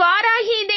இவ்வாறாகி இதை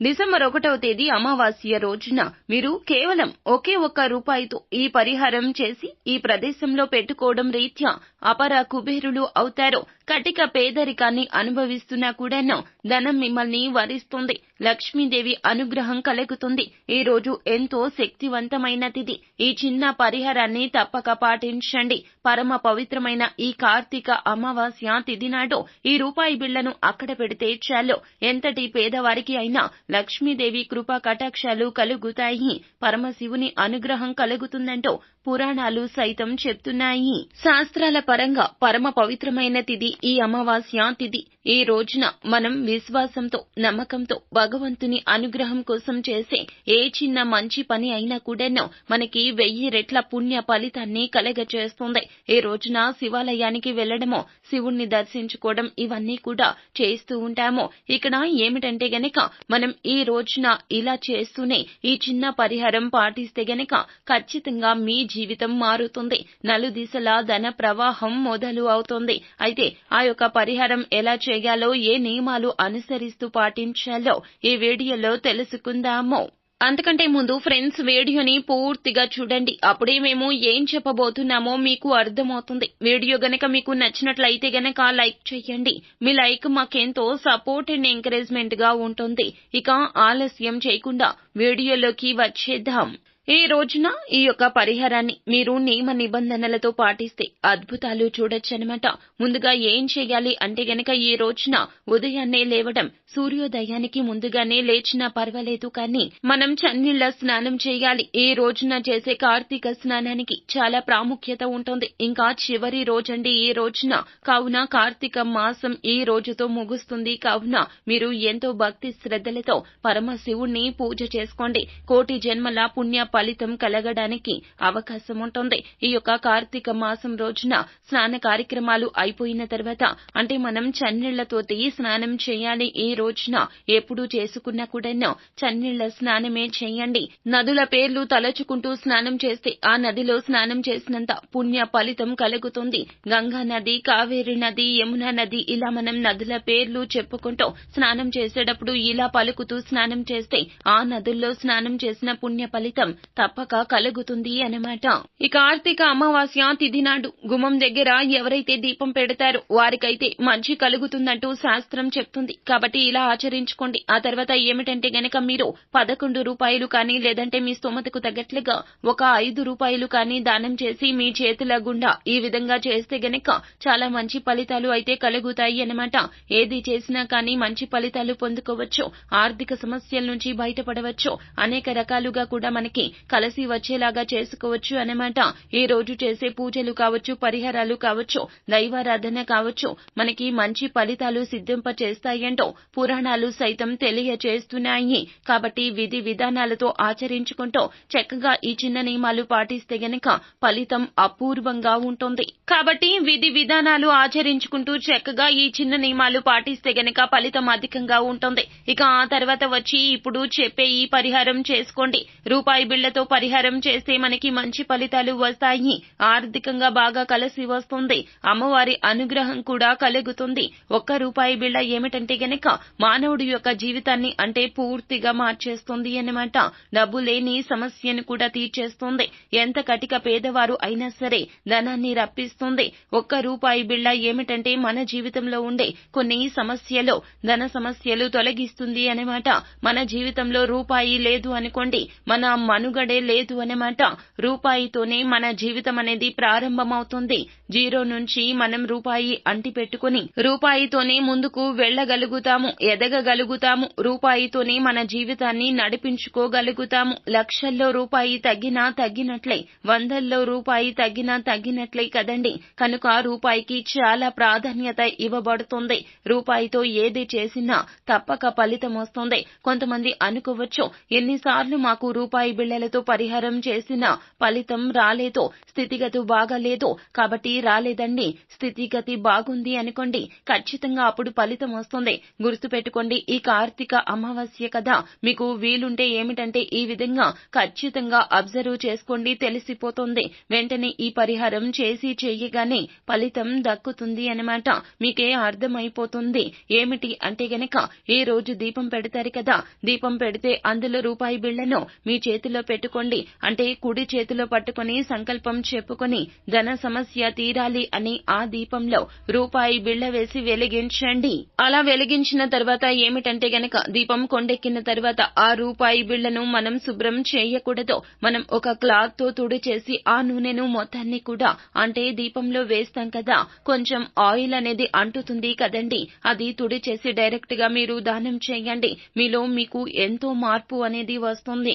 డిసెంబర్ ఒకటవ తేదీ అమావాస్య రోజున మీరు కేవలం ఒకే ఒక్క రూపాయితో ఈ పరిహారం చేసి ఈ ప్రదేశంలో పెట్టుకోవడం రీత్యా అపర కుబేరులు అవుతారో కటిక పేదరికాన్ని అనుభవిస్తున్నా కూడాను ధనం మిమ్మల్ని వరిస్తుంది. లక్ష్మీదేవి అనుగ్రహం కలుగుతుంది. ఈ రోజు ఎంతో శక్తివంతమైన తిది ఈ చిన్న పరిహారాన్ని తప్పక పాటించండి. పరమ పవిత్రమైన ఈ కార్తీక అమావాస్య తిథి నాడు ఈ రూపాయి బిళ్ళను అక్కడ పెడితే చాలు. ఎంతటి పేదవారికి అయినా లక్ష్మీదేవి కృపా కటాక్షాలు కలుగుతాయి. పరమశివుని అనుగ్రహం కలుగుతుందంటూ పురాణాలు సైతం చెప్తున్నాయి. శాస్త్రాల పరంగా పరమ పవిత్రమైన తిథి ఈ అమావాస్య తిథి. ఈ రోజున మనం విశ్వాసంతో నమ్మకంతో భగవంతుని అనుగ్రహం కోసం చేసే ఏ చిన్న మంచి పని అయినా కూడాను మనకి వెయ్యి రెట్ల పుణ్య ఫలితాన్ని కలగచేస్తుంది. ఈ రోజున శివాలయానికి వెళ్ళడమో శివుణ్ణి దర్శించుకోవడం ఇవన్నీ కూడా చేస్తూ ఉంటాము. ఇక్కడ ఏమిటంటే గనక మనం ఈ రోజున ఇలా చేస్తూనే ఈ చిన్న పరిహారం పాటిస్తే గనక ఖచ్చితంగా మీ జీవితం మారుతుంది. నలుదిశలా ధన ప్రవాహం మొదలు అవుతుంది. అయితే ఆ యొక్క పరిహారం ఎలా చే చేయాలో ఏ నియమాలు అనుసరిస్తూ పాటించాలో ఈ వీడియోలో తెలుసుకుందాము. అంతకంటే ముందు ఫ్రెండ్స్ వీడియోని పూర్తిగా చూడండి. అప్పుడే మేము ఏం చెప్పబోతున్నామో మీకు అర్థమవుతుంది. వీడియో గనక మీకు నచ్చినట్లయితే గనక లైక్ చేయండి. మీ లైక్ మాకెంతో సపోర్ట్ అండ్ ఎంకరేజ్మెంట్గా ఉంటుంది. ఇక ఆలస్యం చేయకుండా వీడియోలోకి వచ్చేద్దాం. ఈ రోజున ఈ యొక్క పరిహారాన్ని మీరు నియమ నిబంధనలతో పాటిస్తే అద్భుతాలు చూడొచ్చనమాట ముందుగా ఏం చేయాలి అంటే గనక ఈ రోజున ఉదయాన్నే లేవడం సూర్యోదయానికి ముందుగానే లేచినా పర్వాలేదు కానీ మనం చన్నీళ్ళ స్నానం చేయాలి. ఈ రోజున చేసే కార్తీక స్నానానికి చాలా ప్రాముఖ్యత ఉంటుంది. ఇంకా చివరి రోజండి ఈ రోజున. కావున కార్తీక మాసం ఈ రోజుతో ముగుస్తుంది. కావున మీరు ఎంతో భక్తి శ్రద్ధలతో పరమశివుణ్ణి పూజ చేసుకోండి. కోటి జన్మల పుణ్య ఫలితం కలగడానికి అవకాశం ఉంటుంది ఈ యొక్క కార్తీక మాసం రోజున స్నాన కార్యక్రమాలు అయిపోయిన తర్వాత అంటే మనం చన్నీళ్ళతోటి స్నానం చేయాలి ఈ రోజున ఎప్పుడు చేసుకున్నా కూడా చన్నీళ్ళ స్నానమే చేయండి. నదుల పేర్లు తలచుకుంటూ స్నానం చేస్తే ఆ నదిలో స్నానం చేసినంత పుణ్య ఫలితం కలుగుతుంది. గంగా నది కావేరి నది యమున నది ఇలా మనం నదుల పేర్లు చెప్పుకుంటూ స్నానం చేసేటప్పుడు ఇలా పలుకుతూ స్నానం చేస్తే ఆ నదుల్లో స్నానం చేసిన పుణ్య ఫలితం తప్పక కలుగుతుంది అన్నమాట. ఈ కార్తీక అమావాస్య తిథి నాడు గుమ్మం దగ్గర ఎవరైతే దీపం పెడతారో వారికైతే మంచి కలుగుతుందంటూ శాస్త్రం చెప్తుంది. కాబట్టి ఇలా ఆచరించుకోండి. ఆ తర్వాత ఏమిటంటే గనక మీరు పదకొండు రూపాయలు కానీ లేదంటే మీ స్తోమతకు తగ్గట్లుగా ఒక ఐదు రూపాయలు కానీ దానం చేసి మీ చేతుల గుండా ఈ విధంగా చేస్తే గనక చాలా మంచి ఫలితాలు అయితే కలుగుతాయి అన్నమాట. ఏది చేసినా కానీ మంచి ఫలితాలు పొందుకోవచ్చు. ఆర్థిక సమస్యల నుంచి బయటపడవచ్చు. అనేక రకాలుగా కూడా మనకి కలిసి వచ్చేలాగా చేసుకోవచ్చు అన్నమాట. ఈ రోజు చేసే పూజలు కావచ్చు పరిహారాలు కావచ్చు దైవారాధన కావచ్చు మనకి మంచి ఫలితాలు సిద్ధింప చేస్తాయంటూ పురాణాలు సైతం తెలియచేస్తున్నాయి. కాబట్టి విధి విధానాలతో ఆచరించుకుంటూ చక్కగా ఈ చిన్న నియమాలు పాటిస్తే గనక ఫలితం అపూర్వంగా ఉంటుంది. కాబట్టి విధి విధానాలు ఆచరించుకుంటూ చక్కగా ఈ చిన్న నియమాలు పాటిస్తే గనక ఫలితం అధికంగా ఉంటుంది. ఇక ఆ తర్వాత వచ్చి ఇప్పుడు చెప్పే ఈ పరిహారం చేసుకోండి. రూపాయి బిళ్ళతో పరిహారం చేస్తే మనకి మంచి ఫలితాలు వస్తాయి. ఆర్థికంగా బాగా కలిసి వస్తుంది. అమ్మవారి అనుగ్రహం కూడా కలుగుతుంది. ఒక్క రూపాయి బిళ్ళ ఏమిటంటే గనక మానవుడి యొక్క జీవితాన్ని అంటే పూర్తిగా మార్చేస్తుంది అన్నమాట. డబ్బు లేని సమస్యను కూడా తీర్చేస్తుంది. ఎంత కటిక పేదవారు అయినా సరే ధనాన్ని రప్పిస్తుంది. ఒక్క రూపాయి బిళ్ళ ఏమిటంటే మన జీవితంలో ఉండే కొన్ని సమస్యలు ధన సమస్యలు తొలగిస్తుంది అన్నమాట. మన జీవితంలో రూపాయి లేదు అనుకోండి మన మనుగడే లేదు అనమాట. రూపాయితోనే మన జీవితం అనేది ప్రారంభమవుతుంది. జీరో నుంచి మనం రూపాయి అంటి పెట్టుకుని రూపాయితోనే ముందుకు వెళ్ళగలుగుతాము ఎదగగలుగుతాము. రూపాయితోనే మన జీవితాన్ని నడిపించుకోగలుగుతాము. లక్షల్లో రూపాయి తగ్గినా తగ్గినట్లే వందల్లో రూపాయి తగ్గినా తగ్గినట్లే కదండి. కనుక రూపాయికి చాలా ప్రాధాన్యత ఇవ్వబడుతుంది. రూపాయితో ఏది చేసినా తప్పక ఫలితం వస్తుంది. కొంతమంది అనుకోవచ్చు ఎన్నిసార్లు మాకు రూపాయి నెలతో పరిహారం చేసినా ఫలితం రాలేదు స్థితిగతి బాగాలేదు కాబట్టి రాలేదండి. స్థితిగతి బాగుంది అనుకోండి ఖచ్చితంగా అప్పుడు ఫలితం వస్తుంది. గుర్తుపెట్టుకోండి ఈ కార్తీక అమావాస్య కదా మీకు వీలుంటే ఏమిటంటే ఈ విధంగా ఖచ్చితంగా అబ్జర్వ్ చేసుకోండి తెలిసిపోతుంది. వెంటనే ఈ పరిహారం చేసి చెయ్యగానే ఫలితం దక్కుతుంది అనమాట మీకే అర్థమైపోతుంది. ఏమిటి అంటే గనక ఏ రోజు దీపం పెడతారు కదా దీపం పెడితే అందులో రూపాయి బిళ్ళను మీ చేతిలో పెట్టుకోండి. అంటే కుడి చేతిలో పట్టుకొని సంకల్పం చెప్పుకొని ధన సమస్య తీరాలి అని ఆ దీపంలో రూపాయి బిళ్ళ వేసి వెలిగించండి. అలా వెలిగించిన తర్వాత ఏమిటంటే గనక దీపం కొండెక్కిన తర్వాత ఆ రూపాయి బిళ్ళను మనం శుభ్రం చేయకూడదు. మనం ఒక క్లాత్తో తుడి చేసి ఆ నూనెను మొత్తాన్ని కూడా అంటే దీపంలో వేస్తాం కదా. కొంచెం ఆయిల్ అనేది అంటుతుంది కదండి. అది తుడి చేసి డైరెక్ట్గా మీరు దానం చేయండి. మీలో మీకు ఎంతో మార్పు అనేది వస్తుంది.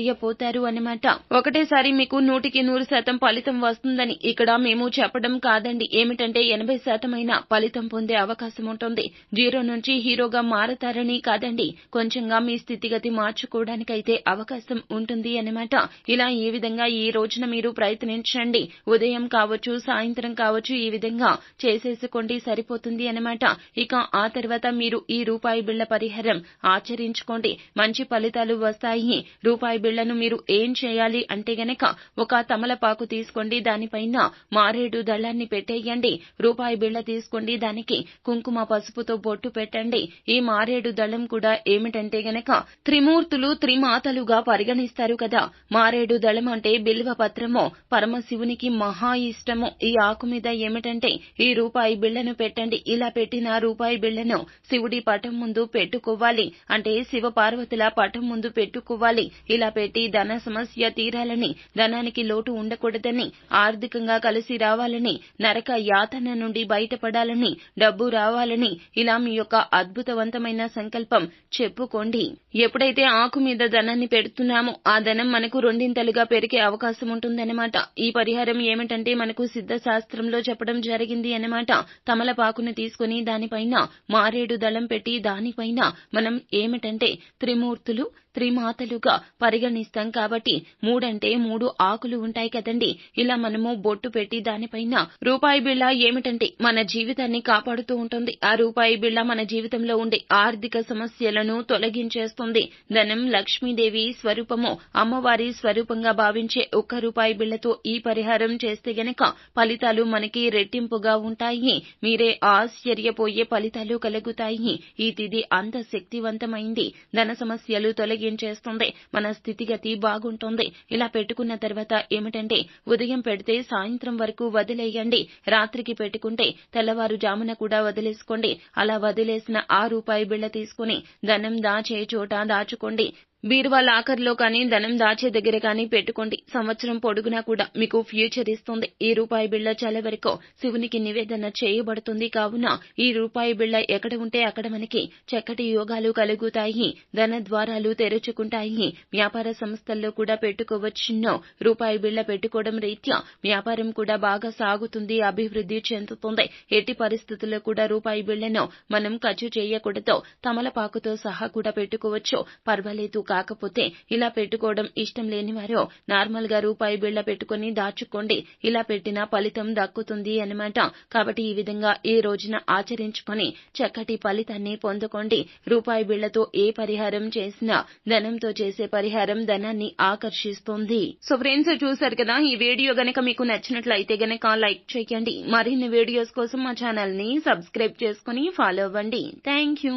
ఆశ్చర్యపోతారు అన్నమాట. ఒకటేసారి మీకు నూటికి నూరు శాతం ఫలితం వస్తుందని ఇక్కడ మేము చెప్పడం కాదండి. ఏమిటంటే ఎనభై శాతమైన ఫలితం పొందే అవకాశం ఉంటుంది. జీరో నుంచి హీరోగా మారతారని కాదండి. కొంచెంగా మీ స్థితిగతి మార్చుకోవడానికైతే అవకాశం ఉంటుంది అన్నమాట. ఇలా ఈ విధంగా ఈ రోజున మీరు ప్రయత్నించండి. ఉదయం కావచ్చు సాయంత్రం కావచ్చు ఈ విధంగా చేసేసుకోండి సరిపోతుంది అన్నమాట. ఇక ఆ తర్వాత మీరు ఈ రూపాయి బిళ్ళ పరిహారం ఆచరించుకోండి. మంచి ఫలితాలు వస్తాయి. రూపాయి బిళ్ళను మీరు ఏం చేయాలి అంటే గనక ఒక తమలపాకు తీసుకోండి దానిపైన మారేడు దళాన్ని పెట్టేయండి రూపాయి బిళ్ళ తీసుకోండి దానికి కుంకుమ పసుపుతో బొట్టు పెట్టండి. ఈ మారేడు దళం కూడా ఏమిటంటే గనక త్రిమూర్తులు త్రిమాతలుగా పరిగణిస్తారు కదా. మారేడు దళం అంటే బిల్వ పత్రము పరమశివునికి మహా ఇష్టము. ఈ ఆకు మీద ఏమిటంటే ఈ రూపాయి బిళ్ళను పెట్టండి. ఇలా పెట్టిన రూపాయి బిళ్ళను శివుడి పటం ముందు పెట్టుకోవాలి. అంటే శివ పార్వతుల పటం ముందు పెట్టుకోవాలి. ఇలా పెట్టి ధన సమస్య తీరాలని ధనానికి లోటు ఉండకూడదని ఆర్థికంగా కలిసి రావాలని నరక యాతన నుండి బయటపడాలని డబ్బు రావాలని ఇలా మీ యొక్క అద్భుతవంతమైన సంకల్పం చెప్పుకోండి. ఎప్పుడైతే ఆకు మీద ధనాన్ని పెడుతున్నామో ఆ ధనం మనకు రెండింతలుగా పెరిగే అవకాశం ఉంటుందన్నమాట. ఈ పరిహారం ఏమిటంటే మనకు సిద్ధ శాస్త్రంలో చెప్పడం జరిగింది అన్నమాట. తమలపాకును తీసుకుని దానిపైన మారేడు దళం పెట్టి దానిపైన మనం ఏమిటంటే త్రిమూర్తులు త్రిమాతలుగా పరిగణ పరిగణిస్తాం కాబట్టి మూడంటే మూడు ఆకులు ఉంటాయి కదండి. ఇలా మనము బొట్టు పెట్టి దానిపైన రూపాయి బిళ్ళ ఏమిటంటే మన జీవితాన్ని కాపాడుతూ ఉంటుంది. ఆ రూపాయి బిళ్ళ మన జీవితంలో ఉండే ఆర్థిక సమస్యలను తొలగించేస్తుంది. ధనం లక్ష్మీదేవి స్వరూపము అమ్మవారి స్వరూపంగా భావించే ఒక్క రూపాయి బిళ్ళతో ఈ పరిహారం చేస్తే గనక ఫలితాలు మనకి రెట్టింపుగా ఉంటాయి. మీరే ఆశ్చర్యపోయే ఫలితాలు కలుగుతాయి. ఈ తిథి అంత శక్తివంతమైంది. ధన సమస్యలు తొలగించేస్తుంది. మన స్థితి స్థితిగతి బాగుంటుంది. ఇలా పెట్టుకున్న తర్వాత ఏమిటంటే ఉదయం పెడితే సాయంత్రం వరకు వదిలేయండి. రాత్రికి పెట్టుకుంటే తెల్లవారుజామున కూడా వదిలేసుకోండి. అలా వదిలేసిన ఆ రూపాయి బిళ్ళ తీసుకుని ధనం దాచే చోట దాచుకోండి. బీరువా లాకర్లో కానీ ధనం దాచే దగ్గర కానీ పెట్టుకోండి. సంవత్సరం పొడుగునా కూడా మీకు ఫ్యూచర్ ఇస్తుంది. ఈ రూపాయి బిళ్ళ చాలా వరకు శివునికి నివేదన చేయబడుతుంది. కావున ఈ రూపాయి బిళ్ళ ఎక్కడ ఉంటే అక్కడ మనకి చక్కటి యోగాలు కలుగుతాయి. ధన ద్వారాలు తెరుచుకుంటాయి. వ్యాపార సంస్థల్లో కూడా పెట్టుకోవచ్చును. రూపాయి బిళ్ళ పెట్టుకోవడం రీత్యా వ్యాపారం కూడా బాగా సాగుతుంది అభివృద్ధి చెందుతుంది. ఎట్టి పరిస్థితుల్లో కూడా రూపాయి బిళ్ళను మనం ఖర్చు చేయకూడదు. తమలపాకుతో సహా కూడా పెట్టుకోవచ్చు. పర్వాలేదు. కాకపోతే ఇలా పెట్టుకోవడం ఇష్టం లేని వారు నార్మల్గా రూపాయి బిళ్ళ పెట్టుకుని దాచుకోండి. ఇలా పెట్టిన ఫలితం దక్కుతుంది అనమాట కాబట్టి ఈ విధంగా ఈ రోజున ఆచరించుకొని చక్కటి ఫలితాన్ని పొందుకోండి. రూపాయి బిళ్ళతో ఏ పరిహారం చేసినా ధనంతో చేసే పరిహారం ధనాన్ని ఆకర్షిస్తుంది. సో ఫ్రెండ్స్ చూసారు కదా ఈ వీడియో గనక మీకు నచ్చినట్లయితే గనక లైక్ చేయండి. మరిన్ని వీడియోస్ కోసం మా ఛానల్ని సబ్స్క్రైబ్ చేసుకుని ఫాలో అవ్వండి. Thank you